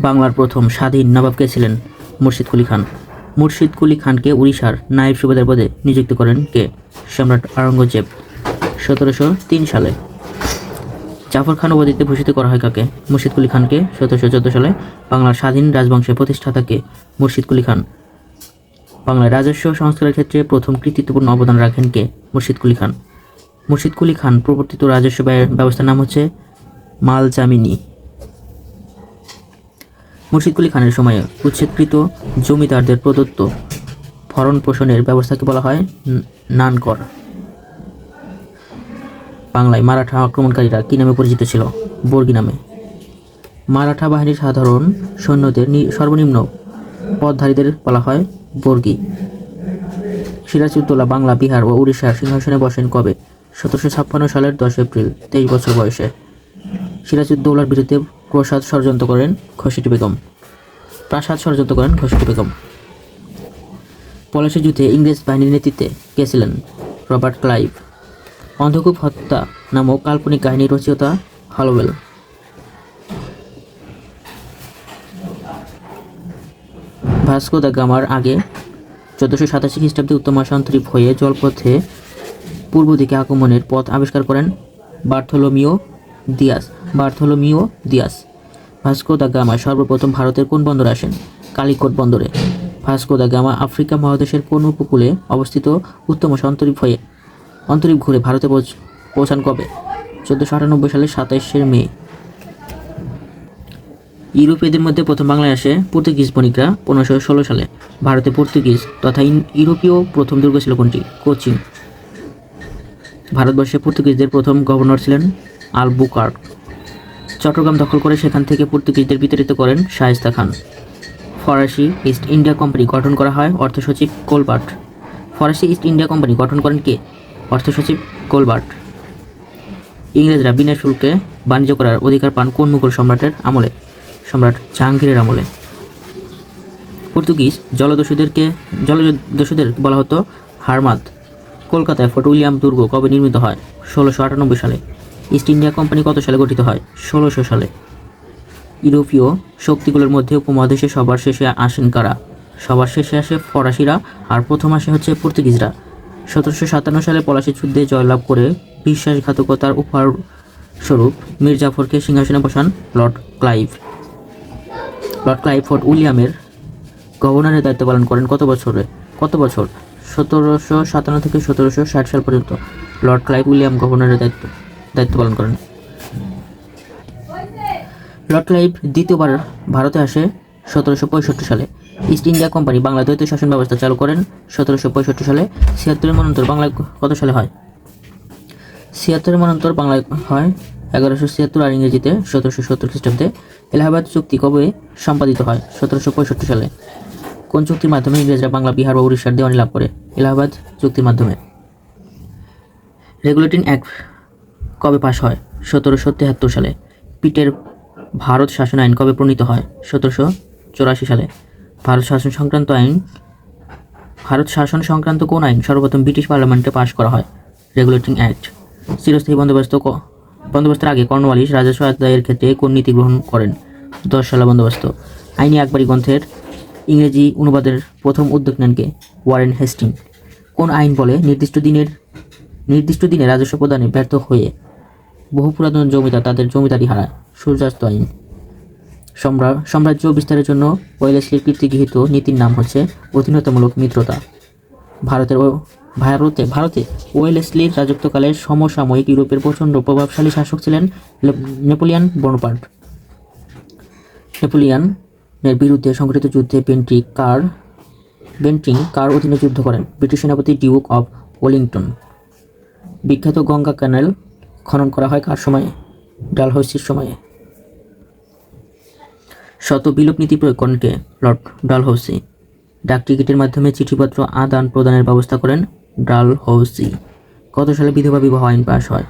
বাংলার প্রথম স্বাধীন নবাবকে ছিলেন মুর্শিদ কুলি খান। মুর্শিদ কুলি খানকে উড়িষ্যার নায়েব সুবেদার পদে নিযুক্ত করেন কে? সম্রাট আওরঙ্গজেব। সতেরোশো তিন সালে। জাফর খান উপাধিতে ভূষিত করা হয় কাকে? মুর্শিদ কুলি খানকে সতেরোশো চোদ্দ সালে বাংলার স্বাধীন রাজবংশের প্রতিষ্ঠাতাকে মুর্শিদ কুলি খান। বাংলার রাজস্ব সংস্কারের ক্ষেত্রে প্রথম কৃতিত্বপূর্ণ অবদান রাখেন কে? মুর্শিদ কুলি খান। মুর্শিদ কুলি খান প্রবর্তিত রাজস্ব ব্যবস্থার নাম হচ্ছে মাল জামিনী মুর্শিদ কুলি খানের সময়ে উচ্ছেদকৃত জমিদারদের প্রদত্ত ভরণ পোষণের ব্যবস্থাকে বলা হয় নানকর। বাংলায় মারাঠা আক্রমণকারীরা কী নামে পরিচিত ছিল? বর্গী নামে। মারাঠা বাহিনীর সাধারণ সৈন্যদের সর্বনিম্ন পদধারীদের বলা হয় বর্গী। সিরাজউদ্দৌলা বাংলা, বিহার ও উড়িষ্যার সিংহাসনে বসেন কবে? সতেরোশো ছাপ্পান্ন সালের দশ এপ্রিল, তেইশ বছর বয়সে। সিরাজউদ্দৌলার বিরুদ্ধে প্রসাদ ষড়যন্ত্র করেন খসিটি বেগম। প্রাসাদ ষড়যন্ত্র করেন খসিটি বেগম। পলাশী যুদ্ধে ইংরেজ বাহিনীর নেতৃত্বে কে ছিলেন রবার্ট ক্লাইভ। অন্ধকূপ হত্যা নামক কাল্পনিক কাহিনী রচয়িতা হলওয়েল। ভাস্কো দা গামার আগে চোদ্দোশো সাতাশি খ্রিস্টাব্দে উত্তম সন্ত্রীপ হয়ে জলপথে পূর্ব দিকে আগমনের পথ আবিষ্কার করেন Bartholomew Dias. Bartholomew Dias. Vasco da Gama সর্বপ্রথম ভারতের কোন বন্দরে আসেন? কালিকট বন্দরে। ভাস্কো দা গামা আফ্রিকা মহাদেশের কোন উপকূলে অবস্থিত উত্তম সন্তরীপ হয়ে অন্তরীপ ঘুরে ভারতে পৌঁছান কবে? চোদ্দোশো আটানব্বই সালের সাতাইশের মে। ইউরোপীয়দের মধ্যে প্রথম বাংলায় আসে পর্তুগিজ বণিকরা পনেরোশো ষোলো সালে। ভারতে পর্তুগিজ তথা ইউরোপীয় প্রথম দুর্গ ছিল কোনটি? কোচিং ভারতবর্ষে পর্তুগিজদের প্রথম গভর্নর ছিলেন আলবুকার্ক চট্টগ্রাম দখল করে সেখান থেকে পর্তুগিজদের বিতাড়িত করেন শায়েস্তা খান। ফরাসি ইস্ট ইন্ডিয়া কোম্পানি গঠন করা হয় অর্থ সচিব কোলবার্ট। ফরাসি ইস্ট ইন্ডিয়া কোম্পানি গঠন করেন কে? অর্থ সচিব কোলবার্ট। ইংরেজরা বিনা শুল্কে বাণিজ্য করার অধিকার পান কোন মুঘল সম্রাটের আমলে? সম্রাট জাহাঙ্গীরের আমলে। পর্তুগিজ জলদস্যুদেরকে, জলদস্যুদের বলা হতো হারমাদ। কলকাতায় ফোর্ট উইলিয়াম দুর্গ কবে নির্মিত হয়? ষোলোশো আটানব্বই সালে। ইস্ট ইন্ডিয়া কোম্পানি কত সালে গঠিত হয়? ষোলোশো সালে। ইউরোপীয় শক্তিগুলোর মধ্যে উপমহাদেশে সবার শেষে আসেন কারা? সবার শেষে আসে ফরাসিরা, আর প্রথম আসে হচ্ছে পর্তুগিজরা। সতেরোশো সাতান্ন সালে পলাশী যুদ্ধে জয়লাভ করে বিশ্বাসঘাতকতার উপহার স্বরূপ মীর জাফরকে সিংহাসনে বসান Lord Clive. Lord Clive Fort উইলিয়ামের গভর্নরের দায়িত্ব পালন করেন কত বছরে? কত বছর? সতেরোশো সাতান্ন থেকে সতেরোশো ষাট সাল পর্যন্ত লর্ড ক্লাইভ উইলিয়াম গভর্নরের দায়িত্ব। দায়িত্ব পালন করেন। লর্ড ক্লাইভ দ্বিতীয়বার ভারতে আসে সতেরোশো পঁয়ষট্টি সালে। ইস্ট ইন্ডিয়া কোম্পানি বাংলা দ্বৈত শাসন ব্যবস্থা চালু করেন সতেরোশো পঁয়ষট্টি সালে। ছিয়াত্তরের মনন্তর বাংলায় কত সালে হয়? ছিয়াত্তরের মনন্তর বাংলায় হয় এগারোশো ছিয়াত্তর আর ইংরেজিতে সতেরোশো সত্তর খ্রিস্টাব্দে। এলাহাবাদ চুক্তি কবে সম্পাদিত হয় সতেরোশো পঁয়ষট্টি সালে? কোন চুক্তির মাধ্যমে ইংরেজরা বাংলা, বিহার ও উড়িষ্যার দেওয়ানি লাভ করে? এলাহাবাদ চুক্তির মাধ্যমে। রেগুলেটিং অ্যাক্ট কবে পাশ হয়? সতেরোশো তেহাত্তর সালে। পিটের ভারত শাসন আইন কবে প্রণীত হয়? সতেরোশো চৌরাশি সালে। ভারত শাসন সংক্রান্ত আইন, ভারত শাসন সংক্রান্ত কোন আইন সর্বপ্রথম ব্রিটিশ পার্লামেন্টে পাশ করা হয়? Regulating Act. চিরস্থায়ী বন্দোবস্ত বন্দোবস্তের আগে কর্নওয়ালিস রাজস্ব আদায়ের ক্ষেত্রে কোন নীতি গ্রহণ করেন? দশ সালা বন্দোবস্ত। আইনি আকবরী গ্রন্থের ইংরেজি অনুবাদের প্রথম উদ্যোগ নেন কে? Warren Hastings. কোন আইন বলে নির্দিষ্ট দিনের, নির্দিষ্ট দিনে রাজস্ব প্রদানে ব্যর্থ হয়ে বহু পুরাতন জমিদার তাদের জমিদারি হারায়। সূর্যাস্ত আইন। সম্রা- সাম্রাজ্য বিস্তারের জন্য ওয়েলেসলির কীর্তিগৃহীত নীতির নাম হচ্ছে অধীনতামূলক মিত্রতা। ভারতের ভারতে ভারতে ওয়েলেসলির রাজত্বকালে সমসাময়িক ইউরোপের প্রচণ্ড প্রভাবশালী শাসক ছিলেন নেপোলিয়ান বনোপার্ট। নেপোলিয়ানের বিরুদ্ধে সংঘটিত যুদ্ধে বেন্ট্রি কার বেন্টিং কার অধীনে যুদ্ধ করেন ব্রিটিশ সেনাপতি ডিউক অফ ওয়েলিংটন। বিখ্যাত গঙ্গা ক্যানেল খনন করা হয় কার সময়ে? ডালহৌসির সময়ে। শত বিলোপ নীতি প্রয়োগ করেন কে? লর্ড ডালহৌসি। ডাক টিকিটের মাধ্যমে চিঠিপত্র আদান প্রদানের ব্যবস্থা করেন ডালহৌসি। কত সালে বিধবা বিবাহ আইন পাশ হয়?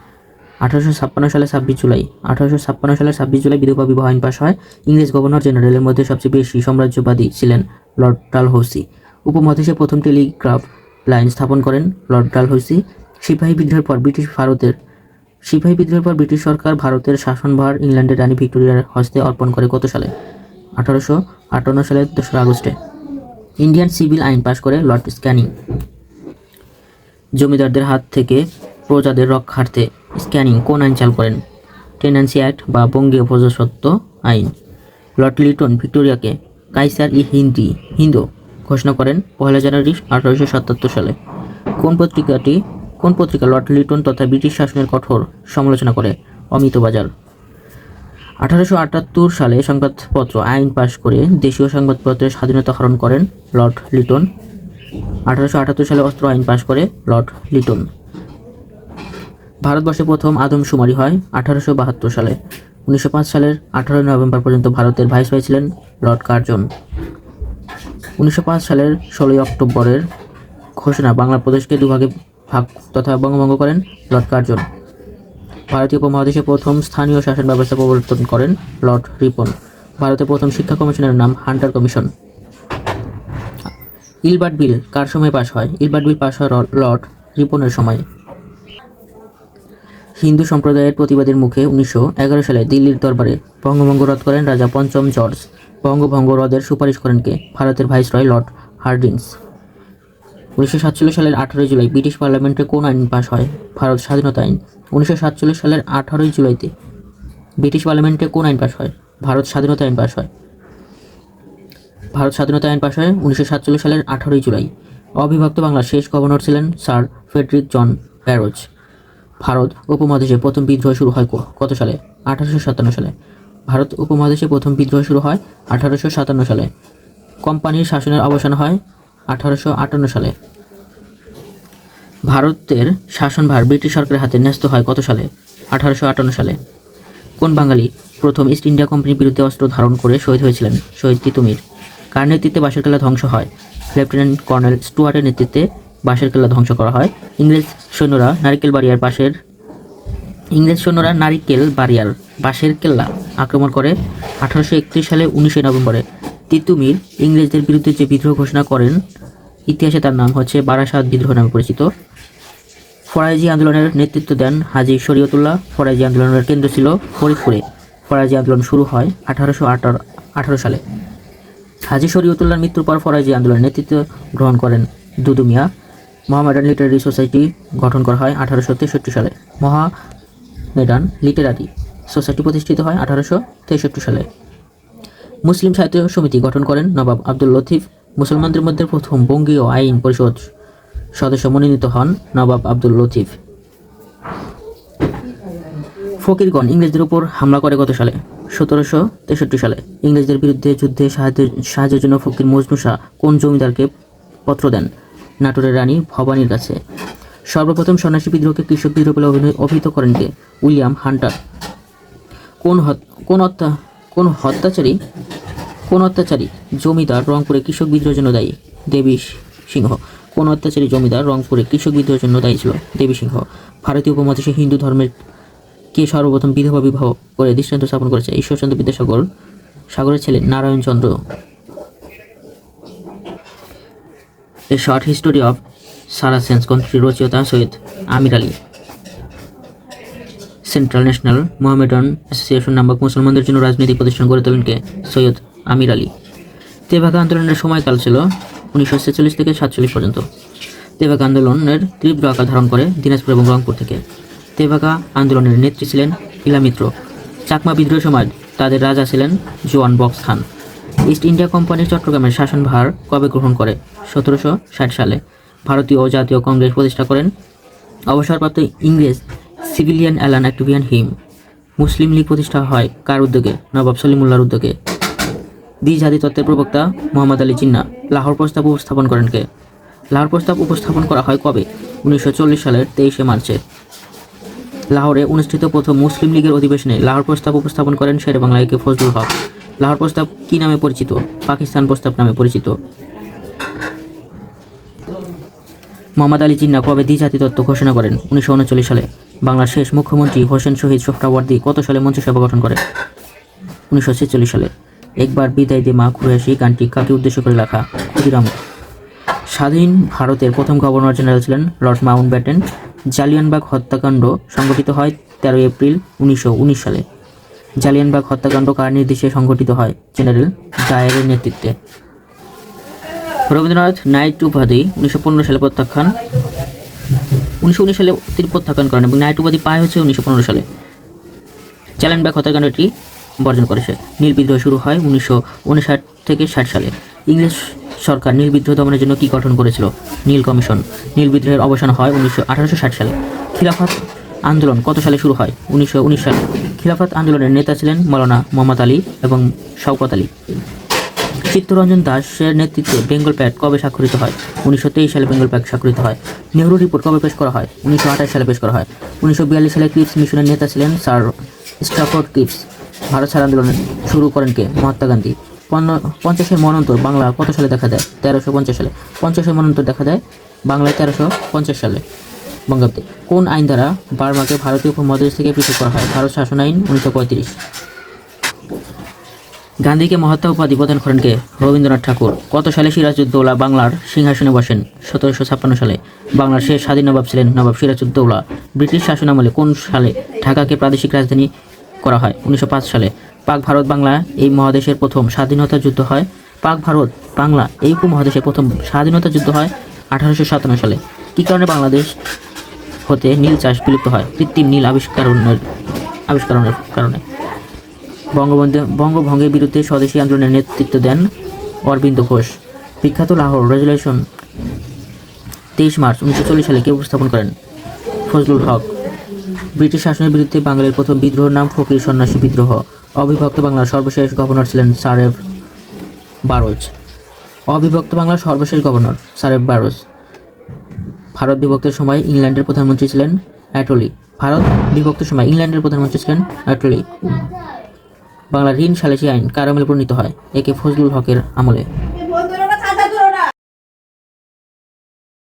আঠারোশো ছাপ্পান্ন সালে ছাব্বিশ জুলাই। আঠারোশো ছাপ্পান্ন সালে ছাব্বিশ জুলাই বিধবা বিবাহ আইন পাশ হয়। ইংরেজ গভর্নর জেনারেলের মধ্যে সবচেয়ে বেশি সাম্রাজ্যবাদী ছিলেন লর্ড ডালহৌসি। উপমহাদেশে প্রথম টেলিগ্রাফ লাইন স্থাপন করেন লর্ড ডালহৌসি। সিপাহী বিদ্রোহের পর ব্রিটিশ ভারতের সিপাহী বিদ্রোহের পর ব্রিটিশ সরকার ভারতের শাসনভার ইংল্যান্ডের রানী ভিক্টোরিয়ার হস্তে অর্পণ করে কত সালে? আঠারোশো আটান্ন সালের দোসরা আগস্টে। ইন্ডিয়ান সিভিল আইন পাশ করে লর্ড স্ক্যানিং। জমিদারদের হাত থেকে প্রজাদের রক্ষার্থে স্ক্যানিং কোন আইন চালু করেন? টেন্যান্সি অ্যাক্ট বা বঙ্গীয় প্রজাসত্ব আইন। লর্ড লিটন ভিক্টোরিয়াকে কাইসার ই হিন্দি, হিন্দু ঘোষণা করেন পয়লা জানুয়ারি আঠারোশো সাতাত্তর সালে। কোন পত্রিকাটি কোন পত্রিকা লর্ড লিটন তথা ব্রিটিশ শাসনের কঠোর সমালোচনা করে? অমিত বাজার আঠারোশো আটাত্তর সালে সংবাদপত্র আইন পাশ করে দেশীয় সংবাদপত্রের স্বাধীনতা হরণ করেন লর্ড লিটন। আঠারোশো আটাত্তর সালে অস্ত্র আইন পাশ করে লর্ড লিটন। ভারতবর্ষে প্রথম আদমশুমারি হয় আঠারোশো বাহাত্তর সালে। উনিশশো পাঁচ সালের আঠারোই নভেম্বর পর্যন্ত ভারতের ভাইসরয় ছিলেন লর্ড কার্জন। উনিশশো পাঁচ সালের ষোলোই অক্টোবরের ঘোষণা বাংলা প্রদেশকে দুভাগে ভাগ তথা বঙ্গভঙ্গ করেন লর্ড কার্জন। ভারতীয় উপমহাদেশে প্রথম স্থানীয় শাসন ব্যবস্থা প্রবর্তন করেন লর্ড রিপন। ভারতের প্রথম শিক্ষা কমিশনের নাম হান্টার কমিশন। ইলবার্ট বিল কার সময় পাশ হয়? ইলবার্ট বিল পাশ হয় লর্ড রিপনের সময়। হিন্দু সম্প্রদায়ের প্রতিবাদের মুখে উনিশশো এগারো সালে দিল্লির দরবারে বঙ্গভঙ্গ রদ করেন রাজা পঞ্চম জর্জ। বঙ্গভঙ্গ রদের সুপারিশ করেন কে? ভারতের ভাইসরয় লর্ড হার্ডিন্স উনিশশো সাতচল্লিশ সালের আঠারোই জুলাই ব্রিটিশ পার্লামেন্টে কোন আইন পাশ হয়? ভারত স্বাধীনতা আইন। উনিশশো সাতচল্লিশ সালের আঠারোই জুলাইতে ব্রিটিশ পার্লামেন্টে কোন আইন পাশ হয়? ভারত স্বাধীনতা আইন পাশ হয়। ভারত স্বাধীনতা আইন পাশ হয় উনিশশো সাতচল্লিশ সালের আঠারোই জুলাই। অবিভক্ত বাংলার শেষ গভর্নর ছিলেন sir Frederick John Burrows. Bharat উপমহাদেশে প্রথম বিদ্রোহ শুরু হয় কত সালে? আঠারোশো সাতান্ন সালে। ভারত উপমহাদেশে প্রথম বিদ্রোহ শুরু হয় আঠারোশো সাতান্ন সালে। কোম্পানির শাসনের অবসান হয় আঠারোশো আটান্ন সালে। ভারতের শাসনভার ব্রিটিশ সরকারের হাতে ন্যস্ত হয় কত সালে? আঠারোশো আটান্ন সালে। কোন বাঙালি প্রথম ইস্ট ইন্ডিয়া কোম্পানির বিরুদ্ধে অস্ত্র ধারণ করে শহীদ হয়েছিলেন? শহীদ তিতুমির কার নেতৃত্বে বাঁশের কেল্লা ধ্বংস হয়? লেফটেন্যান্ট কর্নেল স্টুয়ার্টের নেতৃত্বে বাঁশের কেলা ধ্বংস করা হয়। ইংরেজ সৈন্যরা নারিকেল বাড়িয়ার পাশের ইংরেজ সৈন্যরা নারিকেল বাড়িয়ার বাঁশের কেল্লা আক্রমণ করে আঠারোশো একত্রিশ সালে উনিশে নভেম্বরে। তিতুমির ইংরেজদের বিরুদ্ধে যে বিদ্রোহ ঘোষণা করেন ইতিহাসে তার নাম হচ্ছে বারাসাত বিদ্রোহ নামে পরিচিত। ফরাজি আন্দোলনের নেতৃত্ব দেন হাজি শরীয়তুল্লাহ। ফরাজি আন্দোলনের কেন্দ্র ছিল ফরিদপুরে। ফরাজি আন্দোলন শুরু হয় আঠারোশো আঠারো সালে। হাজি শরীয়তুল্লাহর মৃত্যুর পর ফরাজি আন্দোলনের নেতৃত্ব গ্রহণ করেন Dudu Mia Mohammedan Literary Society গঠন করা হয় আঠারোশো তেষট্টি সালে। মহামেডান লিটারারি সোসাইটি প্রতিষ্ঠিত হয় আঠারোশো তেষট্টি সালে। মুসলিম সাহিত্য সমিতি গঠন করেন নবাব আব্দুল লতিফ মুসলমানদের মধ্যে প্রথম বঙ্গীয় আইন পরিষদ সদস্য মনোনীত হন নবাব আব্দুল লতিফ। ফকিরগণ ইংরেজদের উপর হামলা করে কত সালে, সতেরোশো তেষট্টি সালে। ইংরেজদের বিরুদ্ধে যুদ্ধে সাহায্যের সাহায্যের জন্য ফকির মজনু শাহ কোন জমিদারকে পত্র দেন? নাটোরের রানী ভবানীর কাছে। সর্বপ্রথম সন্ন্যাসী বিদ্রোহকে কৃষক বিদ্রোহ বলে অভিহিত করেন কে? William Hunter. কোন কোন হত্যা কোন হত্যাচারী কোন অত্যাচারী জমিদার রংপুরে কৃষক বিদ্রোহের জন্য দায়ী? দেবী সিংহ। কোন অত্যাচারী জমিদার রংপুরে কৃষক বিদ্রোহের জন্য দায়ী ছিল? দেবী সিংহ। ভারতীয় উপমহাদেশে হিন্দু ধর্মের কে সর্বপ্রথম বিধবা বিবাহ করে দৃষ্টান্ত স্থাপন করেছে? ঈশ্বরচন্দ্র বিদ্যাসাগর সাগরের ছেলে Narayanchandra a short history of Saracens country রচয়িতা Syed Ameer Ali. Central National Mohammedan Association নামক মুসলমানদের জন্য রাজনৈতিক প্রতিষ্ঠান গড়ে তোলেন কে? সৈয়দ আমির আলী। তেভাগা আন্দোলনের সময়কাল ছিল উনিশশো ছেচল্লিশ থেকে সাতচল্লিশ পর্যন্ত। তেভাগা আন্দোলনের তীব্র আকার ধারণ করে দিনাজপুর এবং রংপুর থেকে। তেভাগা আন্দোলনের নেত্রী ছিলেন ইলামিত্র চাকমা বিদ্রোহের সময় তাদের রাজা ছিলেন জোয়ান বক্স খান। ইস্ট ইন্ডিয়া কোম্পানির চট্টগ্রামের শাসনভার কবে গ্রহণ করে? সতেরোশো ষাট সালে ভারতীয় ও জাতীয় কংগ্রেস প্রতিষ্ঠা করেন অবসরপ্রাপ্ত ইংরেজ civilian Allan Octavian Hume. Muslim League প্রতিষ্ঠা হয় কার উদ্যোগে? নবাব সলিমুল্লাহর উদ্যোগে। দ্বিজাতি তত্ত্বের প্রবক্তা মোহাম্মদ আলী জিন্না লাহোর প্রস্তাব উপস্থাপন করেন কে? লাহোর প্রস্তাব উপস্থাপন করা হয় কবে? উনিশশো চল্লিশ সালের তেইশে মার্চে। লাহোরে অনুষ্ঠিত প্রথম মুসলিম লীগের অধিবেশনে লাহোর প্রস্তাব উপস্থাপন করেন শের বাংলা একে ফজলুল হক। লাহোর প্রস্তাব কী নামে পরিচিত? পাকিস্তান প্রস্তাব নামে পরিচিত। মোহাম্মদ আলী জিন্না কবে দ্বিজাতি তত্ত্ব ঘোষণা করেন? উনিশশো উনচল্লিশ সালে। বাংলার শেষ মুখ্যমন্ত্রী হোসেন শহীদ সোহরাওয়ার্দী কত সালে মন্ত্রিসভা গঠন করে উনিশশো ছেচল্লিশ সালে। একবার বিদায় দে মা ঘুরে আসি গানটি কাকে উদ্দেশ্য করে লেখা? ক্ষুদিরাম স্বাধীন ভারতের প্রথম গভর্নর জেনারেল ছিলেন লর্ড মাউন্ট ব্যাটেন জালিয়ানবাগ হত্যাকাণ্ড সংঘটিত হয় তেরোই এপ্রিল উনিশশো উনিশ সালে। জালিয়ানবাগ হত্যাকাণ্ড কার নির্দেশে সংঘটিত হয়? জেনারেল ডায়ারের নেতৃত্বে। রবীন্দ্রনাথ নাইট উপাধি উনিশশো পনেরো সালে প্রত্যাখ্যান। উনিশশো উনিশ সালে তিনি প্রত্যাখ্যান করেন এবং নাইট উপাধি পায় হচ্ছে উনিশশো পনেরো সালে। চ্যালেঞ্জবাগ হত্যাকাণ্ডটি বর্জন করেছে নীল বিদ্রোহ শুরু হয় উনিশশো উনষাট থেকে ষাট সালে। ইংরেজ সরকার নীল বিদ্রোহ দমনের জন্য কী গঠন করেছিল? নীল কমিশন। নীল বিদ্রোহের অবসান হয় উনিশশো সালে। খিলাফত আন্দোলন কত সালে শুরু হয়? উনিশশো উনিশ সালে। খিলাফত আন্দোলনের নেতা ছিলেন মৌলানা মোহাম্মদ আলী এবং শওকত আলী। চিত্তরঞ্জন দাসের নেতৃত্বে বেঙ্গল প্যাট কবে স্বাক্ষরিত হয়? উনিশশো তেইশ সালে বেঙ্গল প্যাট স্বাক্ষরিত হয়। নেহরু রিপোর্ট কবে পেশ করা হয়? উনিশশো আঠাশ সালে পেশ করা হয়। উনিশশো বিয়াল্লিশ সালে ক্রিপস মিশনের নেতা ছিলেন স্যার স্টাফোর্ড ক্রিপস। ভারত ছাড় আন্দোলন শুরু করেন কে? মহাত্মা গান্ধী। পন্ন- পঞ্চাশের মনন্তর বাংলা কত সালে দেখা দেয় তেরোশো পঞ্চাশ সালে। পঞ্চাশের মনন্তর দেখা দেয় বাংলায় তেরোশো পঞ্চাশ সালে। বঙ্গাব্দে। কোন আইন দ্বারা বার্মাকে ভারতীয় উপমহাদেশ থেকে পৃথক করা হয়? ভারত শাসন আইন উনিশশো পঁয়ত্রিশ। গান্ধীকে মহাত্মা উপাধি প্রদান করেন কে? রবীন্দ্রনাথ ঠাকুর। কত সালে সিরাজউদ্দৌলা বাংলার সিংহাসনে বসেন? সতেরোশো ছাপ্পান্ন সালে। বাংলার শেষ স্বাধীন নবাব ছিলেন নবাব সিরাজউদ্দৌলা। ব্রিটিশ শাসনামলে কোন সালে ঢাকাকে প্রাদেশিক রাজধানী করা হয়। উনিশশো পাঁচ সালে পাক ভারত বাংলা এই মহাদেশের প্রথম স্বাধীনতা যুদ্ধ হয়। পাক ভারত বাংলা এই উপমহাদেশের প্রথম স্বাধীনতা যুদ্ধ হয় আঠারোশো সাতান্ন সালে। কী কারণে বাংলাদেশ হতে নীল চাষ বিলুপ্ত হয়? কৃত্রিম নীল আবিষ্কারণের আবিষ্কারণের কারণে। বঙ্গবন্ধু, বঙ্গভঙ্গের বিরুদ্ধে স্বদেশী আন্দোলনের নেতৃত্ব দেন অরবিন্দ ঘোষ। বিখ্যাত লাহোর রেজুলেশন তেইশ মার্চ উনিশশো চল্লিশ সালে কে উপস্থাপন করেন? ফজলুল হক। ব্রিটিশ শাসনের বিরুদ্ধে বাঙালির প্রথম বিদ্রোহের নাম ফকির সন্ন্যাসী বিদ্রোহ। অবিভক্ত বাংলার সর্বশেষ গভর্নর ছিলেন সারেফ বারোজ। অবিভক্ত বাংলার সর্বশেষ গভর্নর সারেফ বারোজ। ভারত বিভক্তের সময় ইংল্যান্ডের প্রধানমন্ত্রী ছিলেন অ্যাটলি। ভারত বিভক্তের সময় ইংল্যান্ডের প্রধানমন্ত্রী ছিলেন অ্যাটলি। বাংলার ঋণ সালিসি আইন কার আমলে প্রণীত হয়। একে ফজলুল হকের আমলে।